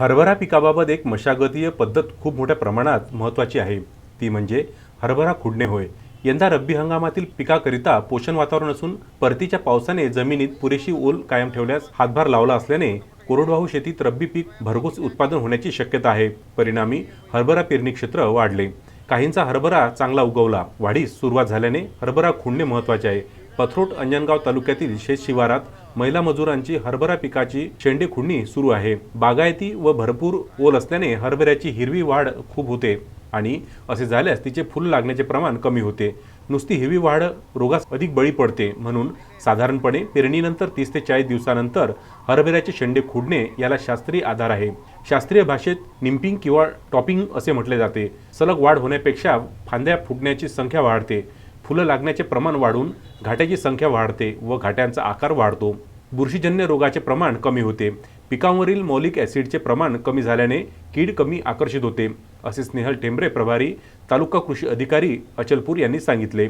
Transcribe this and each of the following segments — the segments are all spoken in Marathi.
हरभरा पिकाबाबत एक मशागतीय पद्धत खूप मोठ्या प्रमाणात महत्त्वाची आहे. ती म्हणजे हरभरा खुडणे होय. यंदा रब्बी हंगामातील पिकाकरिता पोषण वातावरण असून परतीच्या पावसाने जमिनीत पुरेशी ओल कायम ठेवल्यास हातभार लावला असल्याने कोरडवाहू शेतीत रब्बी पीक भरघोस उत्पादन होण्याची शक्यता आहे. परिणामी हरभरा पेरणी क्षेत्र वाढले. काहींचा हरभरा चांगला उगवला. वाढीस सुरुवात झाल्याने हरभरा खुडणे महत्त्वाचे आहे. पथरोट अंजनगाव तालुक्यातील शेत शिवारात महिला मजुरांची हरभरा पिकाची शेंडे खुडणी सुरू आहे. बागायती व भरपूर ओल असल्याने हरभऱ्याची हिरवी वाढ खूप होते आणि असे झाल्यास तिचे फुल लागण्याचे प्रमाण कमी होते. नुसती हिरवी वाढ रोगास अधिक बळी पडते म्हणून साधारणपणे पेरणीनंतर तीस ते चाळीस दिवसानंतर हरभऱ्याचे शेंडे खुडणे याला शास्त्रीय आधार आहे. शास्त्रीय भाषेत निम्पिंग किंवा टॉपिंग असे म्हटले जाते. सलग वाढ होण्यापेक्षा फांद्या फुटण्याची संख्या वाढते. फुलं लागण्याचे प्रमाण वाढून घाट्याची संख्या वाढते व घाट्यांचा आकार वाढतो. बुरशीजन्य रोगाचे प्रमाण कमी होते. पिकांवरील मौलिक ॲसिडचे प्रमाण कमी झाल्याने कीड कमी आकर्षित होते असे स्नेहल टेंबरे प्रभारी तालुका कृषी अधिकारी अचलपूर यांनी सांगितले.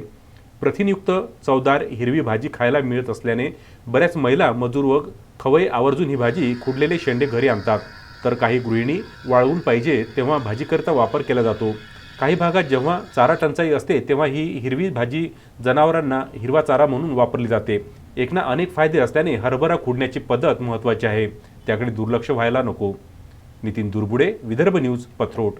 प्रथिनयुक्त चवदार हिरवी भाजी खायला मिळत असल्याने बऱ्याच महिला मजूर व खवय आवर्जून ही भाजी खुडलेले शेंडे घरी आणतात. तर काही गृहिणी वाळवून पाहिजे तेव्हा भाजीकरिता वापर केला जातो. काही भागात जेव्हा चारा टंचाई असते तेव्हा ही हिरवी भाजी जनावरांना हिरवा चारा म्हणून वापरली जाते. एकना अनेक फायदे असल्याने हरभरा खुडण्याची पद्धत महत्त्वाची आहे. त्याकडे दुर्लक्ष व्हायला नको. नितीन दुर्बुडे विदर्भ न्यूज पथरोट.